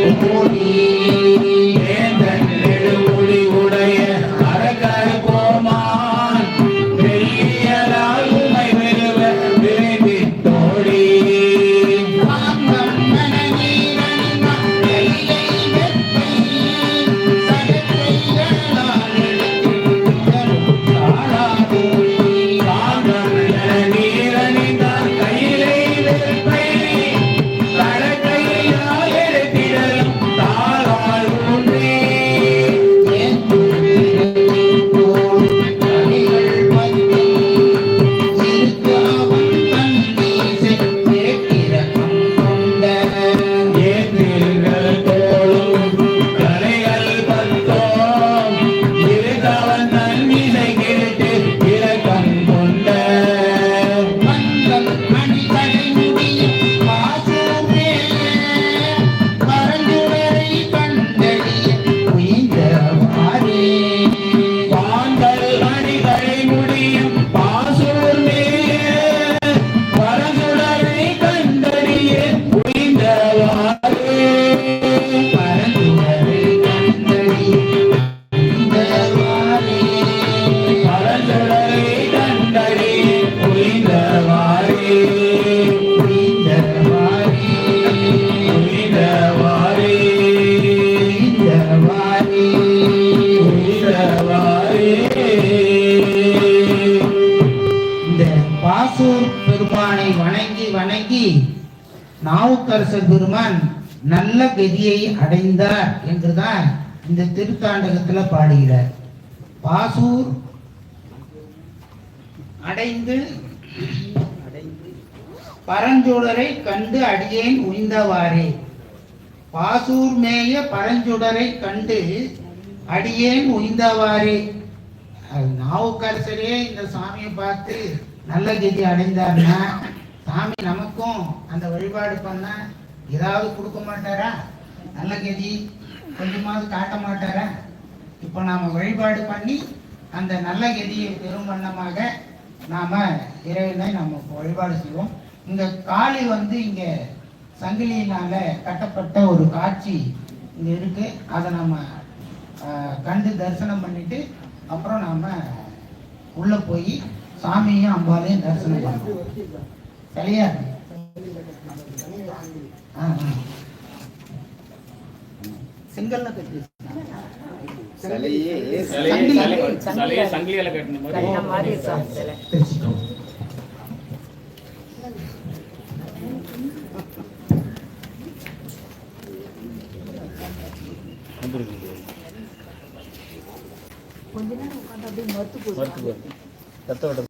ここに。me they வணங்கி நாவுக்கரசர் பெருமான் நல்ல கதியை அடைந்தார் என்றுதான் இந்த திருத்தாண்டகத்துல பாடுகிறார். பாசூர் அடைந்து பரஞ்சுடரை கண்டு அடியேன் உய்ந்தவாறே. பாசூர் மேய பரஞ்சுடரை கண்டு அடியேன் உய்ந்தவாறே. நாவுக்கரசரே இந்த சாமியை பார்த்து நல்ல கதி அடைந்தார்னா சாமி நமக்கும் அந்த வழிபாடு பண்ணா ஏதாவது கொடுக்க மாட்டாரா? நல்ல கதி. கொஞ்சமாவது காட்ட மாட்டாரா? இப்போ நாம வழிபாடு பண்ணி அந்த நல்ல கதியை பெரும் வண்ணமாக நாம இறைவனை நம்ம வழிபாடு செய்வோம். இந்த காளி வந்து இங்க சங்கிலியினால கட்டப்பட்ட ஒரு காட்சி இங்க இருக்கு. அதை நம்ம கண்டு தரிசனம் பண்ணிட்டு அப்புறம் நாம உள்ள போய் சாமியையும் அம்பாலையும் தரிசனம் பண்ணுவோம் சரியா. செங்கல்ல கட்டி சங்கிலியால கட்டின கொஞ்ச நேரம் உட்காந்து அப்படியே மறுத்து போகுது